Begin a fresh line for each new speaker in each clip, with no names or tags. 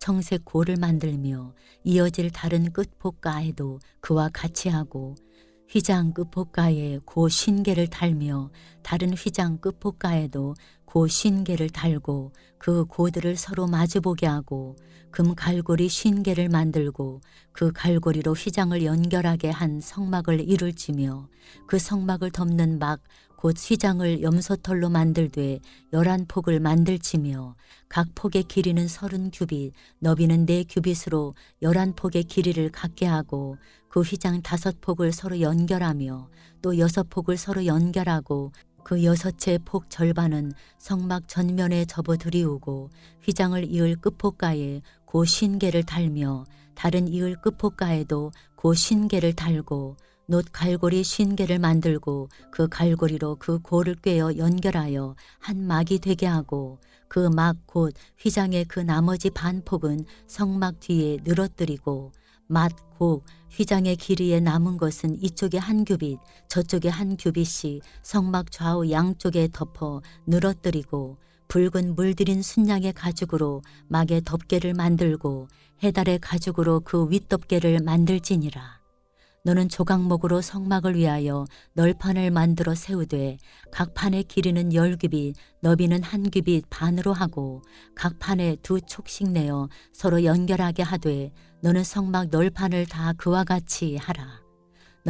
청색 고를 만들며 이어질 다른 끝폭 가에도 그와 같이 하고 휘장 끝폭 가에 고 신계를 달며 다른 휘장 끝폭 가에도 고 신계를 달고 그 고들을 서로 마주보게 하고 금 갈고리 신계를 만들고 그 갈고리로 휘장을 연결하게 한 성막을 이룰지며 그 성막을 덮는 막 곧 휘장을 염소털로 만들되 열한 폭을 만들지며 각 폭의 길이는 서른 규빗, 너비는 네 규빗으로 열한 폭의 길이를 갖게 하고 그 휘장 다섯 폭을 서로 연결하며 또 여섯 폭을 서로 연결하고 그 여섯째 폭 절반은 성막 전면에 접어 들이우고 휘장을 이을 끝폭가에 고 신계를 달며 다른 이을 끝폭가에도 고 신계를 달고 놋 갈고리 신계를 만들고 그 갈고리로 그 고를 꿰어 연결하여 한 막이 되게 하고 그 막 곧 휘장의 그 나머지 반폭은 성막 뒤에 늘어뜨리고 맛곡 휘장의 길이에 남은 것은 이쪽에 한 규빗 저쪽에 한 규빗이 성막 좌우 양쪽에 덮어 늘어뜨리고 붉은 물들인 순양의 가죽으로 막의 덮개를 만들고 해달의 가죽으로 그 윗덮개를 만들지니라. 너는 조각목으로 성막을 위하여 널판을 만들어 세우되 각 판의 길이는 열 규빗, 너비는 한 규빗 반으로 하고 각 판에 두 촉씩 내어 서로 연결하게 하되 너는 성막 널판을 다 그와 같이 하라.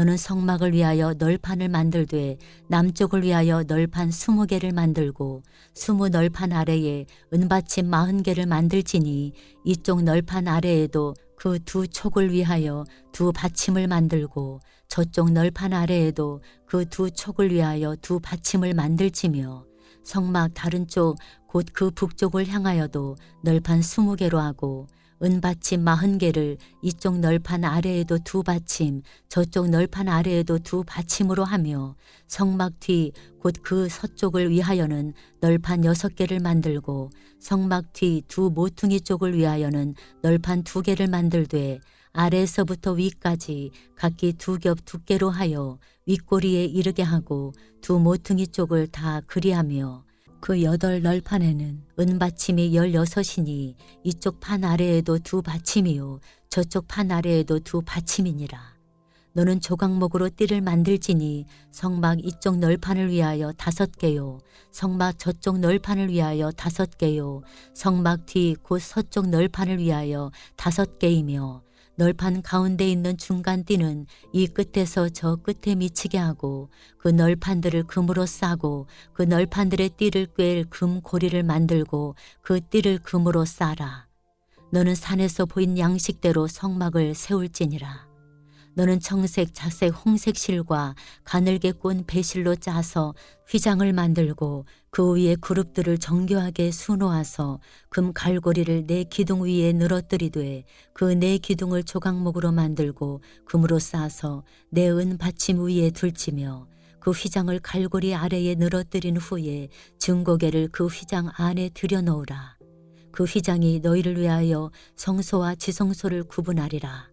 너는 성막을 위하여 널판을 만들되 남쪽을 위하여 널판 스무 개를 만들고 스무 널판 아래에 은받침 마흔 개를 만들지니 이쪽 널판 아래에도 그 두 촉을 위하여 두 받침을 만들고 저쪽 널판 아래에도 그 두 촉을 위하여 두 받침을 만들지며 성막 다른 쪽 곧 그 북쪽을 향하여도 널판 스무 개로 하고 은받침 마흔 개를 이쪽 널판 아래에도 두 받침, 저쪽 널판 아래에도 두 받침으로 하며 성막 뒤 곧 그 서쪽을 위하여는 널판 여섯 개를 만들고 성막 뒤 두 모퉁이 쪽을 위하여는 널판 두 개를 만들되 아래에서부터 위까지 각기 두 겹 두께로 하여 윗꼬리에 이르게 하고 두 모퉁이 쪽을 다 그리하며 그 여덟 널판에는 은받침이 열여섯이니 이쪽 판 아래에도 두 받침이요 저쪽 판 아래에도 두 받침이니라. 너는 조각목으로 띠를 만들지니 성막 이쪽 널판을 위하여 다섯 개요 성막 저쪽 널판을 위하여 다섯 개요 성막 뒤 곧 서쪽 널판을 위하여 다섯 개이며 널판 가운데 있는 중간 띠는 이 끝에서 저 끝에 미치게 하고 그 널판들을 금으로 싸고 그 널판들의 띠를 꿰금 고리를 만들고 그 띠를 금으로 싸라. 너는 산에서 보인 양식대로 성막을 세울지니라. 너는 청색, 자색, 홍색 실과 가늘게 꼰 배실로 짜서 휘장을 만들고 그 위에 그룹들을 정교하게 수놓아서 금 갈고리를 내 기둥 위에 늘어뜨리되 그내 기둥을 조각목으로 만들고 금으로 싸서 내은 받침 위에 둘치며 그 휘장을 갈고리 아래에 늘어뜨린 후에 증거계를 그 휘장 안에 들여놓으라. 그 휘장이 너희를 위하여 성소와 지성소를 구분하리라.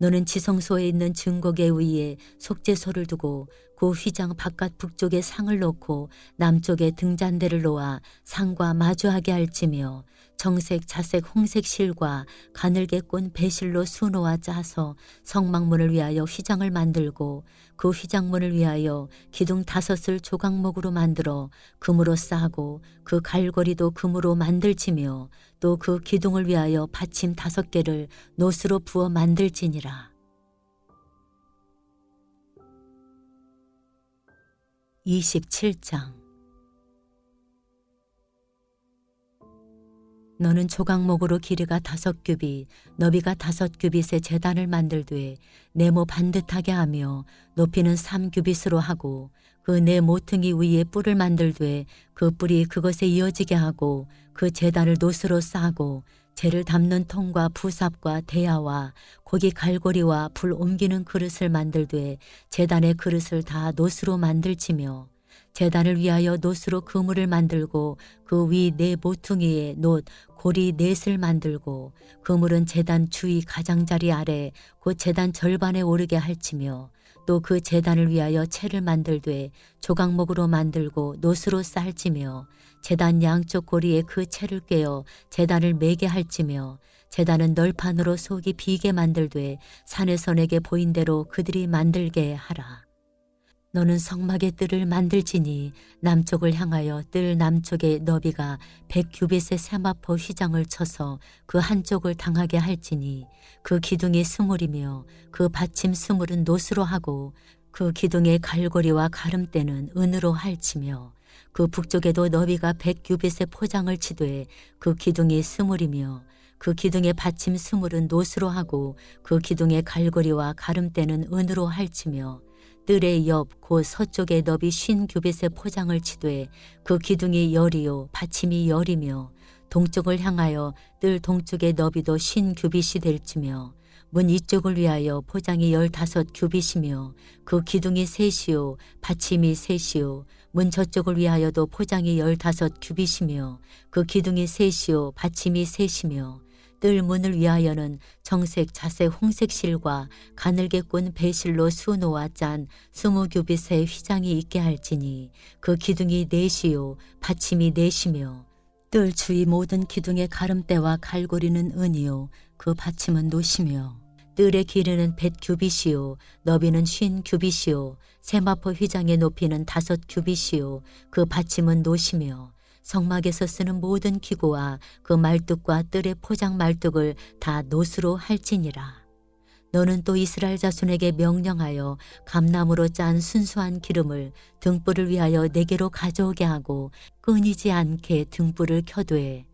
너는 지성소에 있는 증거계 위에 속죄소를 두고 그 휘장 바깥 북쪽에 상을 놓고 남쪽에 등잔대를 놓아 상과 마주하게 할지며 정색, 자색, 홍색 실과 가늘게 꼰 배실로 수놓아 짜서 성막문을 위하여 휘장을 만들고 그 휘장문을 위하여 기둥 다섯을 조각목으로 만들어 금으로 싸고 그 갈고리도 금으로 만들지며 또 그 기둥을 위하여 받침 다섯 개를 노스로 부어 만들지니라. 27장 너는 조각목으로 길이가 다섯 규빗, 너비가 다섯 규빗의 재단을 만들되 네모 반듯하게 하며 높이는 삼 규빗으로 하고 그 네 모퉁이 위에 뿔을 만들되 그 뿔이 그것에 이어지게 하고 그 재단을 노스로 싸고 재를 담는 통과 부삽과 대야와 고기 갈고리와 불 옮기는 그릇을 만들되 재단의 그릇을 다 노스로 만들지며 재단을 위하여 노스로 그물을 만들고 그 위 네 모퉁이에 놋 고리 넷을 만들고 그물은 재단 주위 가장자리 아래 곧 재단 절반에 오르게 할지며 또 그 재단을 위하여 채를 만들되 조각목으로 만들고 노스로 쌀지며 재단 양쪽 고리에 그 채를 꿰어 재단을 매게 할지며 재단은 널판으로 속이 비게 만들되 산에서 내게 보인 대로 그들이 만들게 하라. 너는 성막의 뜰을 만들지니 남쪽을 향하여 뜰 남쪽의 너비가 백 규빗의 세마포 휘장을 쳐서 그 한쪽을 당하게 할지니 그 기둥이 스물이며 그 받침 스물은 노스로 하고 그 기둥의 갈고리와 가름대는 은으로 할지며 그 북쪽에도 너비가 백 규빗의 포장을 치되 그 기둥이 스물이며 그 기둥의 받침 스물은 노스로 하고 그 기둥의 갈고리와 가름대는 은으로 할지며 뜰의 옆 곧 서쪽의 너비 쉰 규빗의 포장을 치되 그 기둥이 열이요 받침이 열이며 동쪽을 향하여 뜰 동쪽의 너비도 쉰 규빗이 될지며 문 이쪽을 위하여 포장이 열다섯 규빗이며 그 기둥이 셋이요 받침이 셋이요 문 저쪽을 위하여도 포장이 열다섯 규빗이며 그 기둥이 셋이요 받침이 셋이며 뜰 문을 위하여는 정색 자색 홍색 실과 가늘게 꾼 배실로 수놓아 짠 스무 규빗의 휘장이 있게 할지니 그 기둥이 넷이요 받침이 넷이며 뜰 주위 모든 기둥의 가름대와 갈고리는 은이요 그 받침은 노시며 뜰의 길이는 벳 규빗이요 너비는 쉰 규빗이요 세마포 휘장의 높이는 다섯 규빗이요 그 받침은 노시며 성막에서 쓰는 모든 기구와 그 말뚝과 뜰의 포장 말뚝을 다 노수로 할지니라. 너는 또 이스라엘 자손에게 명령하여 감나무로 짠 순수한 기름을 등불을 위하여 내게로 가져오게 하고 끊이지 않게 등불을 켜되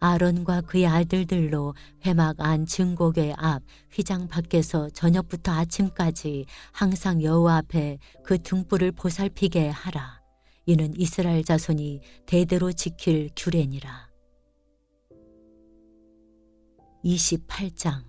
아론과 그의 아들들로 회막 안 증곡의 앞 휘장 밖에서 저녁부터 아침까지 항상 여호와 앞에 그 등불을 보살피게 하라. 이는 이스라엘 자손이 대대로 지킬 규례니라. 28장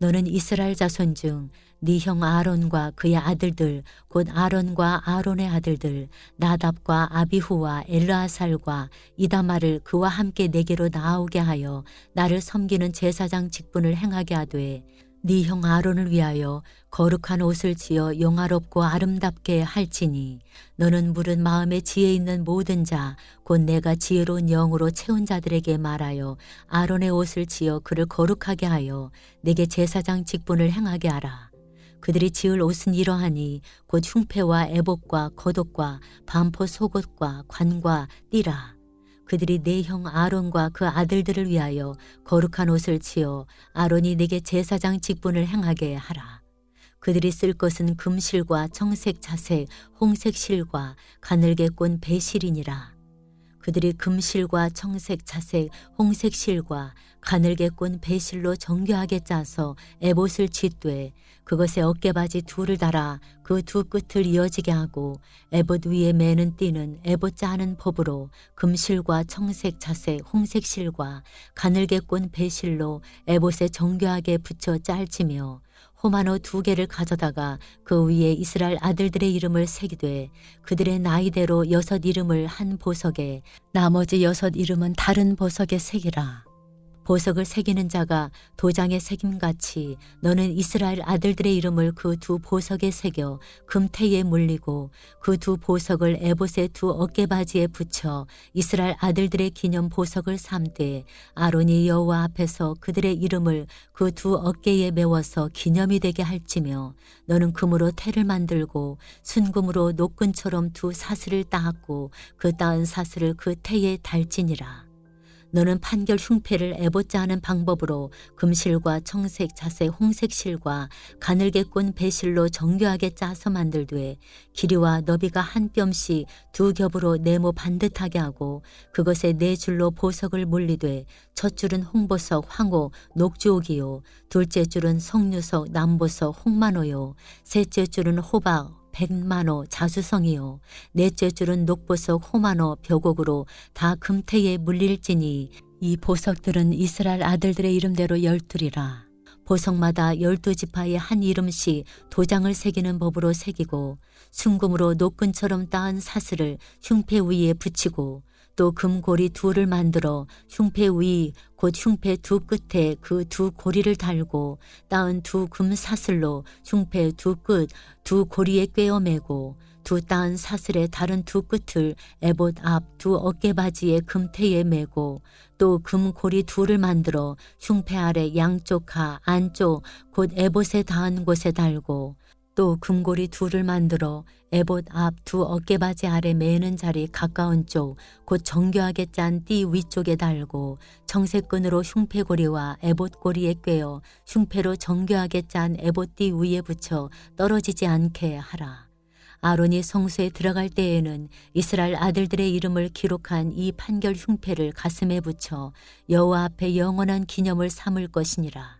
너는 이스라엘 자손 중 네 형 아론과 그의 아들들 곧 아론과 아론의 아들들 나답과 아비후와 엘르아살과 이다마를 그와 함께 내게로 나오게 하여 나를 섬기는 제사장 직분을 행하게 하되 네 형 아론을 위하여 거룩한 옷을 지어 영화롭고 아름답게 할지니 너는 물은 마음에 지혜 있는 모든 자 곧 내가 지혜로운 영으로 채운 자들에게 말하여 아론의 옷을 지어 그를 거룩하게 하여 내게 제사장 직분을 행하게 하라. 그들이 지을 옷은 이러하니 곧 흉패와 애복과 겉옷과 반포 속옷과 관과 띠라. 그들이 내 형 아론과 그 아들들을 위하여 거룩한 옷을 지어 아론이 내게 제사장 직분을 행하게 하라. 그들이 쓸 것은 금실과 청색 자색, 홍색 실과 가늘게 꼰 배실이니라. 그들이 금실과 청색 자색, 홍색 실과 가늘게 꼰 배실로 정교하게 짜서 에봇을 짓되 그것에 어깨바지 둘을 달아 그 두 끝을 이어지게 하고 에봇 위에 매는 띠는 에봇 짜는 법으로 금실과 청색 자색, 홍색 실과 가늘게 꼰 배실로 에봇에 정교하게 붙여 짤지며 호마노 두 개를 가져다가 그 위에 이스라엘 아들들의 이름을 새기되 그들의 나이대로 여섯 이름을 한 보석에 나머지 여섯 이름은 다른 보석에 새기라. 보석을 새기는 자가 도장에 새김같이 너는 이스라엘 아들들의 이름을 그 두 보석에 새겨 금태에 물리고 그 두 보석을 에봇의 두 어깨바지에 붙여 이스라엘 아들들의 기념 보석을 삼되 아론이 여호와 앞에서 그들의 이름을 그 두 어깨에 메워서 기념이 되게 할지며 너는 금으로 태를 만들고 순금으로 노끈처럼 두 사슬을 따았고 그 따은 사슬을 그 태에 달지니라. 너는 판결 흉패를 애봇자 하는 방법으로 금실과 청색, 자색, 홍색 실과 가늘게 꼰 배실로 정교하게 짜서 만들되 길이와 너비가 한 뼘씩 두 겹으로 네모 반듯하게 하고 그것에 네 줄로 보석을 물리되 첫 줄은 홍보석, 황호, 녹주옥이요. 둘째 줄은 석류석, 남보석, 홍만호요. 셋째 줄은 호박, 백만호 자수성이요. 넷째 줄은 녹보석 호만호 벼곡으로 다 금태에 물릴지니 이 보석들은 이스라엘 아들들의 이름대로 열둘이라. 보석마다 열두 지파의 한 이름씩 도장을 새기는 법으로 새기고 순금으로 노끈처럼 따은 사슬을 흉패 위에 붙이고 또 금고리 둘을 만들어 흉패 위 곧 흉패 두 끝에 그 두 고리를 달고 따은 두 금 사슬로 흉패 두 끝 두 고리에 꿰어 매고 두 따은 사슬의 다른 두 끝을 에봇 앞 두 어깨바지의 금태에 매고 또 금고리 둘을 만들어 흉패 아래 양쪽 하 안쪽 곧 에봇에 닿은 곳에 달고 또 금고리 둘을 만들어 에봇 앞 두 어깨바지 아래 매는 자리 가까운 쪽 곧 정교하게 짠 띠 위쪽에 달고 청색끈으로 흉패고리와 에봇고리에 꿰어 흉패로 정교하게 짠 에봇띠 위에 붙여 떨어지지 않게 하라. 아론이 성소에 들어갈 때에는 이스라엘 아들들의 이름을 기록한 이 판결 흉패를 가슴에 붙여 여호와 앞에 영원한 기념을 삼을 것이니라.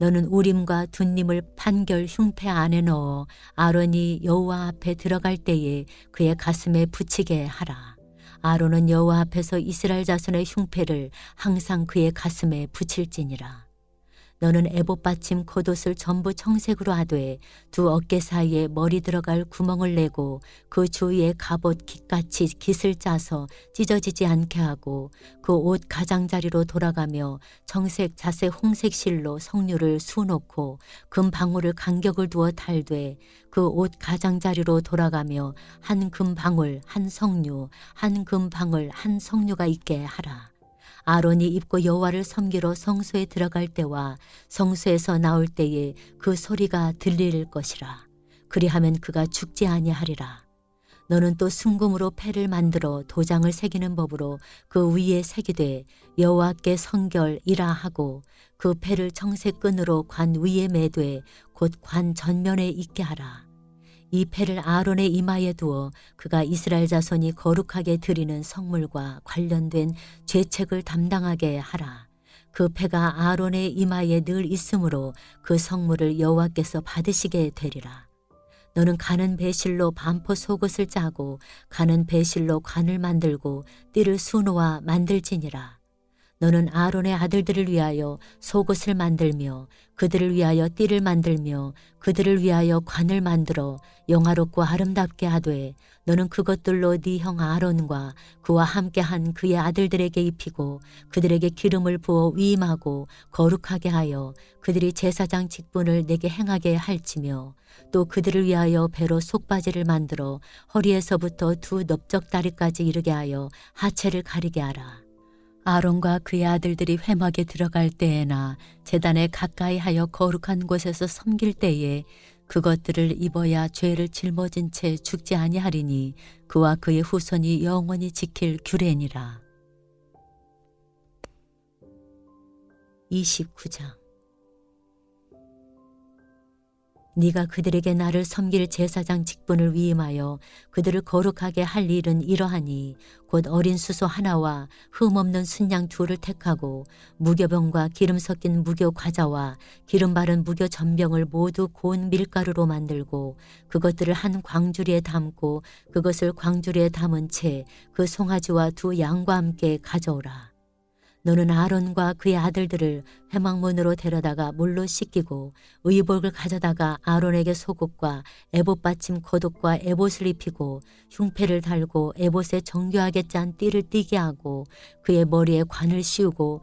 너는 우림과 둔님을 판결 흉패 안에 넣어 아론이 여호와 앞에 들어갈 때에 그의 가슴에 붙이게 하라. 아론은 여호와 앞에서 이스라엘 자손의 흉패를 항상 그의 가슴에 붙일지니라. 너는 에봇 받침 겉옷을 전부 청색으로 하되 두 어깨 사이에 머리 들어갈 구멍을 내고 그 주위에 갑옷 깃같이 깃을 짜서 찢어지지 않게 하고 그 옷 가장자리로 돌아가며 청색 자색 홍색 실로 성류를 수놓고 금 방울을 간격을 두어 달되 그 옷 가장자리로 돌아가며 한 금 방울 한 성류 한 금 방울 한 성류가 있게 하라. 아론이 입고 여호와를 섬기러 성소에 들어갈 때와 성소에서 나올 때에 그 소리가 들릴 것이라. 그리하면 그가 죽지 아니하리라. 너는 또 순금으로 패를 만들어 도장을 새기는 법으로 그 위에 새기되 여호와께 성결이라 하고 그 패를 청색 끈으로 관 위에 매되 곧 관 전면에 있게 하라. 이 패를 아론의 이마에 두어 그가 이스라엘 자손이 거룩하게 드리는 성물과 관련된 죄책을 담당하게 하라. 그 패가 아론의 이마에 늘 있으므로 그 성물을 여호와께서 받으시게 되리라. 너는 가는 배실로 반포 속옷을 짜고 가는 배실로 관을 만들고 띠를 수놓아 만들지니라. 너는 아론의 아들들을 위하여 속옷을 만들며 그들을 위하여 띠를 만들며 그들을 위하여 관을 만들어 영화롭고 아름답게 하되 너는 그것들로 네 형 아론과 그와 함께한 그의 아들들에게 입히고 그들에게 기름을 부어 위임하고 거룩하게 하여 그들이 제사장 직분을 내게 행하게 할지며 또 그들을 위하여 배로 속바지를 만들어 허리에서부터 두 넓적다리까지 이르게 하여 하체를 가리게 하라. 아론과 그의 아들들이 회막에 들어갈 때에나 재단에 가까이 하여 거룩한 곳에서 섬길 때에 그것들을 입어야 죄를 짊어진 채 죽지 아니하리니 그와 그의 후손이 영원히 지킬 규례니라. 29장 네가 그들에게 나를 섬길 제사장 직분을 위임하여 그들을 거룩하게 할 일은 이러하니 곧 어린 수소 하나와 흠 없는 순양 둘을 택하고 무교병과 기름 섞인 무교 과자와 기름 바른 무교 전병을 모두 고운 밀가루로 만들고 그것들을 한 광주리에 담고 그것을 광주리에 담은 채 그 송아지와 두 양과 함께 가져오라. 너는 아론과 그의 아들들을 회막문으로 데려다가 물로 씻기고 의복을 가져다가 아론에게 속옷과 에봇 받침 겉옷과 에봇을 입히고 흉패를 달고 에봇에 정교하게 짠 띠를 띠게 하고 그의 머리에 관을 씌우고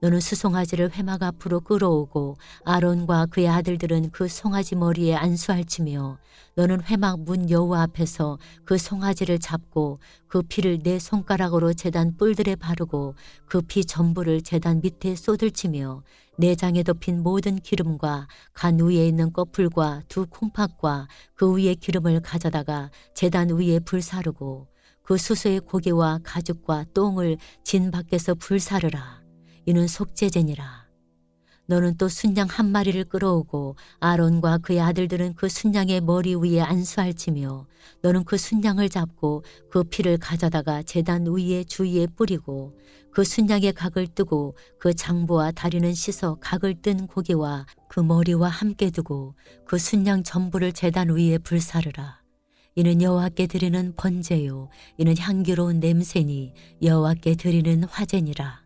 너는 수송아지를 회막 앞으로 끌어오고 아론과 그의 아들들은 그 송아지 머리에 안수할지며 너는 회막 문 여호와 앞에서 그 송아지를 잡고 그 피를 내 손가락으로 재단 뿔들에 바르고 그 피 전부를 재단 밑에 쏟을치며 내장에 덮인 모든 기름과 간 위에 있는 꺼풀과 두 콩팥과 그 위에 기름을 가져다가 재단 위에 불사르고 그 수소의 고기와 가죽과 똥을 진 밖에서 불사르라. 이는 속죄제니라. 너는 또 순양 한 마리를 끌어오고 아론과 그의 아들들은 그 순양의 머리 위에 안수할지며 너는 그 순양을 잡고 그 피를 가져다가 제단 위에 주위에 뿌리고 그 순양의 각을 뜨고 그 장부와 다리는 씻어 각을 뜬 고기와 그 머리와 함께 두고 그 순양 전부를 제단 위에 불사르라. 이는 여호와께 드리는 번제요 이는 향기로운 냄새니 여호와께 드리는 화제니라.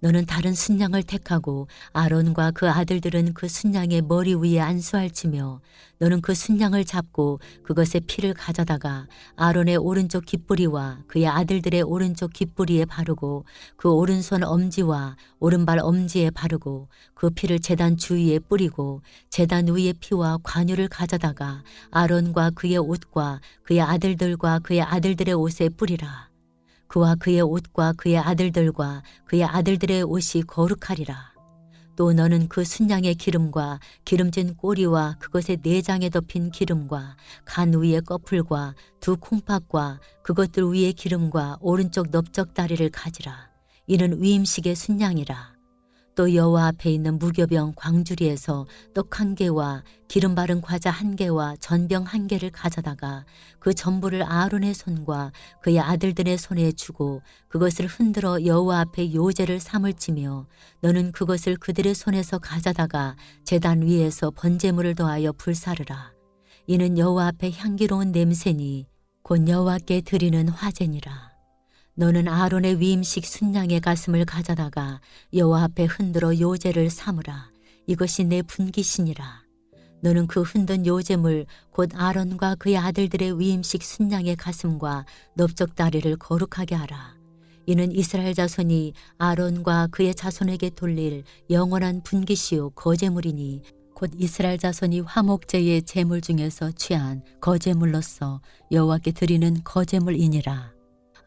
너는 다른 순양을 택하고 아론과 그 아들들은 그 순양의 머리 위에 안수할지며 너는 그 순양을 잡고 그것의 피를 가져다가 아론의 오른쪽 깃뿌리와 그의 아들들의 오른쪽 깃뿌리에 바르고 그 오른손 엄지와 오른발 엄지에 바르고 그 피를 제단 주위에 뿌리고 제단 위의 피와 관유를 가져다가 아론과 그의 옷과 그의 아들들과 그의 아들들의 옷에 뿌리라. 그와 그의 옷과 그의 아들들과 그의 아들들의 옷이 거룩하리라. 또 너는 그 순양의 기름과 기름진 꼬리와 그것의 내장에 덮인 기름과 간 위의 꺼풀과 두 콩팥과 그것들 위의 기름과 오른쪽 넓적 다리를 가지라. 이는 위임식의 순양이라. 또 여호와 앞에 있는 무교병 광주리에서 떡 한 개와 기름 바른 과자 한 개와 전병 한 개를 가져다가 그 전부를 아론의 손과 그의 아들들의 손에 주고 그것을 흔들어 여호와 앞에 요제를 삼을지며 너는 그것을 그들의 손에서 가져다가 제단 위에서 번제물을 더하여 불사르라. 이는 여호와 앞에 향기로운 냄새니 곧 여호와께 드리는 화제니라 너는 아론의 위임식 순양의 가슴을 가져다가 여호와 앞에 흔들어 요제를 삼으라. 이것이 내 분기신이라. 너는 그 흔든 요제물 곧 아론과 그의 아들들의 위임식 순양의 가슴과 넓적 다리를 거룩하게 하라. 이는 이스라엘 자손이 아론과 그의 자손에게 돌릴 영원한 분기시요 거제물이니 곧 이스라엘 자손이 화목제의 제물 중에서 취한 거제물로서 여호와께 드리는 거제물이니라.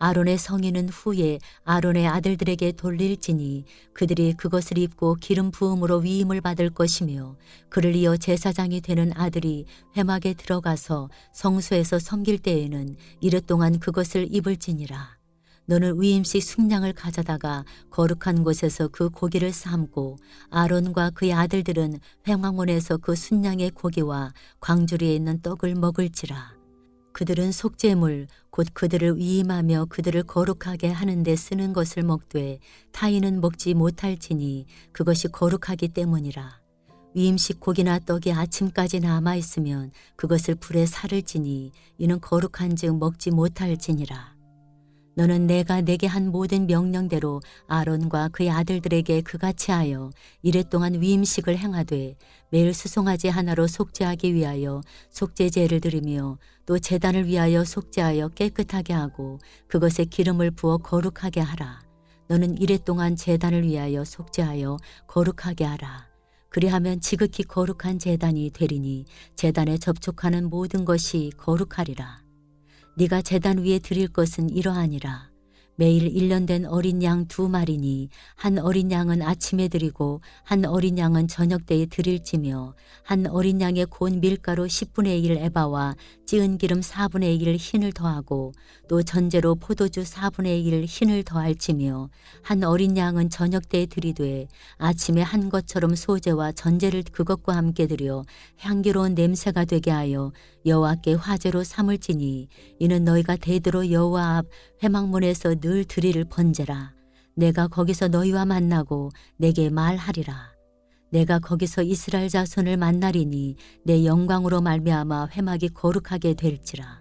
아론의 성인은 후에 아론의 아들들에게 돌릴지니 그들이 그것을 입고 기름 부음으로 위임을 받을 것이며 그를 이어 제사장이 되는 아들이 회막에 들어가서 성소에서 섬길 때에는 이릇 동안 그것을 입을지니라. 너는 위임식 숙량을 가져다가 거룩한 곳에서 그 고기를 삶고 아론과 그의 아들들은 회막문에서 그 순양의 고기와 광주리에 있는 떡을 먹을지라. 그들은 속죄물 곧 그들을 위임하며 그들을 거룩하게 하는 데 쓰는 것을 먹되 타인은 먹지 못할지니 그것이 거룩하기 때문이라. 위임식 고기나 떡이 아침까지 남아 있으면 그것을 불에 살을지니 이는 거룩한즉 먹지 못할지니라 너는 내가 내게 한 모든 명령대로 아론과 그의 아들들에게 그같이 하여 이랫동안 위임식을 행하되 매일 수송아지 하나로 속죄하기 위하여 속죄제를 드리며 또 제단을 위하여 속죄하여 깨끗하게 하고 그것에 기름을 부어 거룩하게 하라. 너는 이랫동안 제단을 위하여 속죄하여 거룩하게 하라. 그리하면 지극히 거룩한 제단이 되리니 제단에 접촉하는 모든 것이 거룩하리라. 네가 제단 위에 드릴 것은 이러하니라. 매일 일년 된 어린 양 두 마리니 한 어린 양은 아침에 드리고 한 어린 양은 저녁 때에 드릴지며 한 어린 양의 곤 밀가루 10분의 1 에바와 찌은 기름 4분의 1 흰을 더하고 또 전제로 포도주 4분의 1 흰을 더할지며 한 어린 양은 저녁 때에 드리되 아침에 한 것처럼 소제와 전제를 그것과 함께 드려 향기로운 냄새가 되게 하여 여호와께 화제로 삼을지니 이는 너희가 대대로 여호와 앞 회막문에서 늘 드리를 번제라. 내가 거기서 너희와 만나고 내게 말하리라. 내가 거기서 이스라엘 자손을 만나리니 내 영광으로 말미암아 회막이 거룩하게 될지라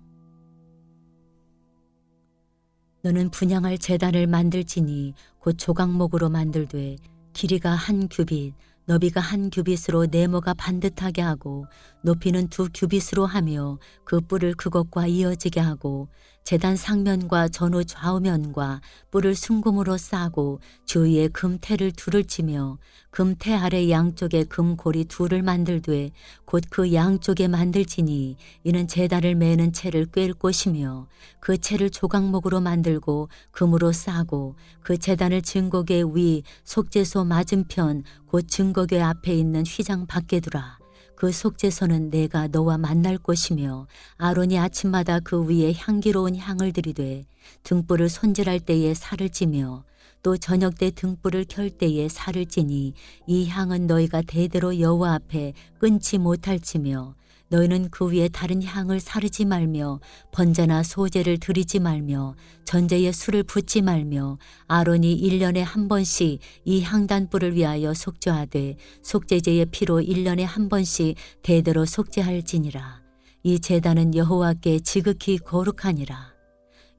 너는 분양할 재단을 만들지니 곧 조각목으로 만들되 길이가 한 규빗, 너비가 한 규빗으로 네모가 반듯하게 하고 높이는 두 규빗으로 하며 그 뿔을 그것과 이어지게 하고 재단 상면과 전후 좌우면과 뿔을 순금으로 싸고 주위에 금태를 둘을 치며 금태 아래 양쪽에 금고리 둘을 만들되 곧 그 양쪽에 만들지니 이는 재단을 매는 채를 꿰을 곳이며 그 채를 조각목으로 만들고 금으로 싸고 그 재단을 증거궤 위 속죄소 맞은편 곧 증거궤 앞에 있는 휘장 밖에 두라. 그 속죄소는 내가 너와 만날 곳이며 아론이 아침마다 그 위에 향기로운 향을 들이되 등불을 손질할 때에 살을 찌며 또 저녁 때 등불을 켤 때에 살을 찌니 이 향은 너희가 대대로 여호와 앞에 끊지 못할지며 너희는 그 위에 다른 향을 사르지 말며 번제나 소제를 드리지 말며 전제에 술을 붓지 말며 아론이 일년에 한 번씩 이 향단불을 위하여 속죄하되 속죄제의 피로 일년에 한 번씩 대대로 속죄할지니라. 이 제단은 여호와께 지극히 거룩하니라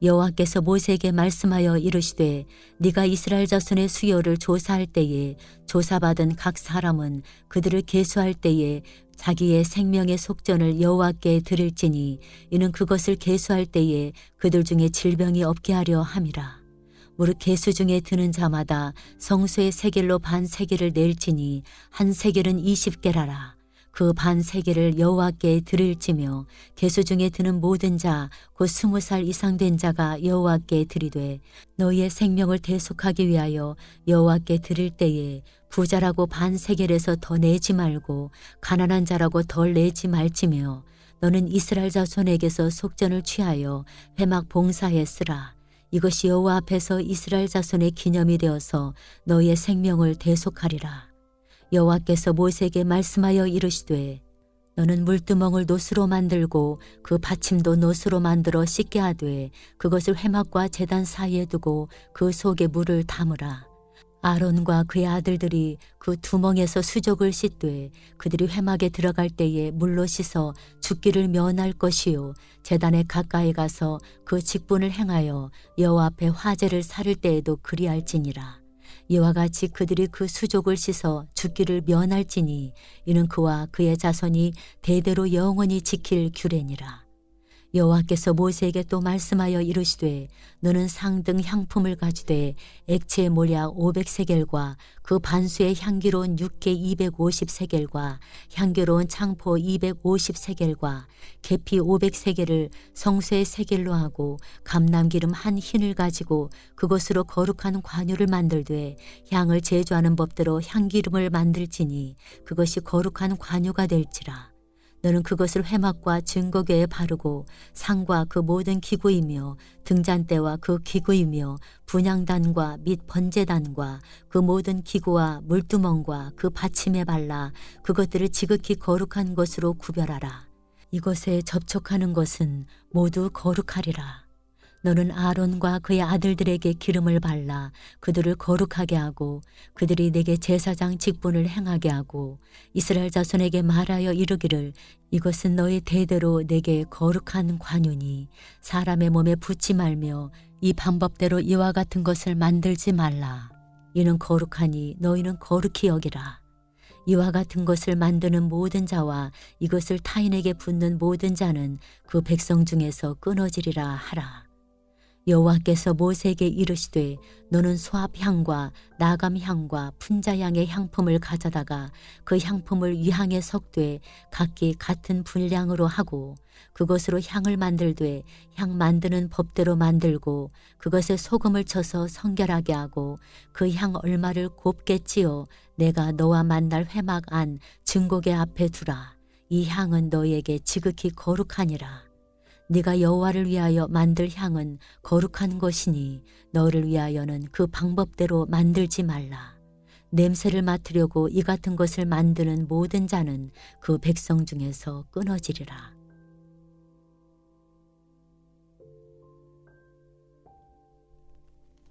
여호와께서 모세에게 말씀하여 이르시되 네가 이스라엘 자손의 수요를 조사할 때에 조사받은 각 사람은 그들을 계수할 때에 자기의 생명의 속전을 여호와께 드릴지니 이는 그것을 계수할 때에 그들 중에 질병이 없게 하려 함이라. 무릇 계수 중에 드는 자마다 성소의 세겔로 반 세겔을 낼지니 한 세겔은 이십 개라라. 그 반 세겔을 여호와께 드릴지며 계수 중에 드는 모든 자 곧 스무 살 이상 된 자가 여호와께 드리되 너희의 생명을 대속하기 위하여 여호와께 드릴 때에 부자라고 반 세겔에서 더 내지 말고 가난한 자라고 덜 내지 말지며 너는 이스라엘 자손에게서 속전을 취하여 회막 봉사에 쓰라. 이것이 여호와 앞에서 이스라엘 자손의 기념이 되어서 너희의 생명을 대속하리라. 여호와께서 모세에게 말씀하여 이르시되 너는 물두멍을 노스로 만들고 그 받침도 노스로 만들어 씻게 하되 그것을 회막과 제단 사이에 두고 그 속에 물을 담으라. 아론과 그의 아들들이 그 두멍에서 수족을 씻되 그들이 회막에 들어갈 때에 물로 씻어 죽기를 면할 것이요 제단에 가까이 가서 그 직분을 행하여 여호와 앞에 화제를 사를 때에도 그리할지니라 이와 같이 그들이 그 수족을 씻어 죽기를 면할지니 이는 그와 그의 자손이 대대로 영원히 지킬 규례니라 여호와께서 모세에게 또 말씀하여 이르시되 너는 상등 향품을 가지되 액체 모략 500세겔과 그 반수의 향기로운 육개 250세겔과 향기로운 창포 250세겔과 계피 500세겔을 성수의 세겔로 하고 감남기름 한 흰을 가지고 그것으로 거룩한 관유를 만들되 향을 제조하는 법대로 향기름을 만들지니 그것이 거룩한 관유가 될지라 너는 그것을 회막과 증거궤에 바르고 상과 그 모든 기구이며 등잔대와 그 기구이며 분양단과 및 번제단과 그 모든 기구와 물두멍과 그 받침에 발라 그것들을 지극히 거룩한 것으로 구별하라. 이것에 접촉하는 것은 모두 거룩하리라. 너는 아론과 그의 아들들에게 기름을 발라 그들을 거룩하게 하고 그들이 내게 제사장 직분을 행하게 하고 이스라엘 자손에게 말하여 이르기를 이것은 너희 대대로 내게 거룩한 관유니 사람의 몸에 붙지 말며 이 방법대로 이와 같은 것을 만들지 말라 이는 거룩하니 너희는 거룩히 여기라 이와 같은 것을 만드는 모든 자와 이것을 타인에게 붙는 모든 자는 그 백성 중에서 끊어지리라 하라. 여호와께서 모세에게 이르시되 너는 소합향과 나감향과 분자향의 향품을 가져다가 그 향품을 위향에 섞되 각기 같은 분량으로 하고 그것으로 향을 만들되 향 만드는 법대로 만들고 그것에 소금을 쳐서 성결하게 하고 그 향 얼마를 곱게 찌어 내가 너와 만날 회막 안 증거계 앞에 두라. 이 향은 너에게 지극히 거룩하니라 네가 여호와를 위하여 만들 향은 거룩한 것이니 너를 위하여는 그 방법대로 만들지 말라. 냄새를 맡으려고 이 같은 것을 만드는 모든 자는 그 백성 중에서 끊어지리라.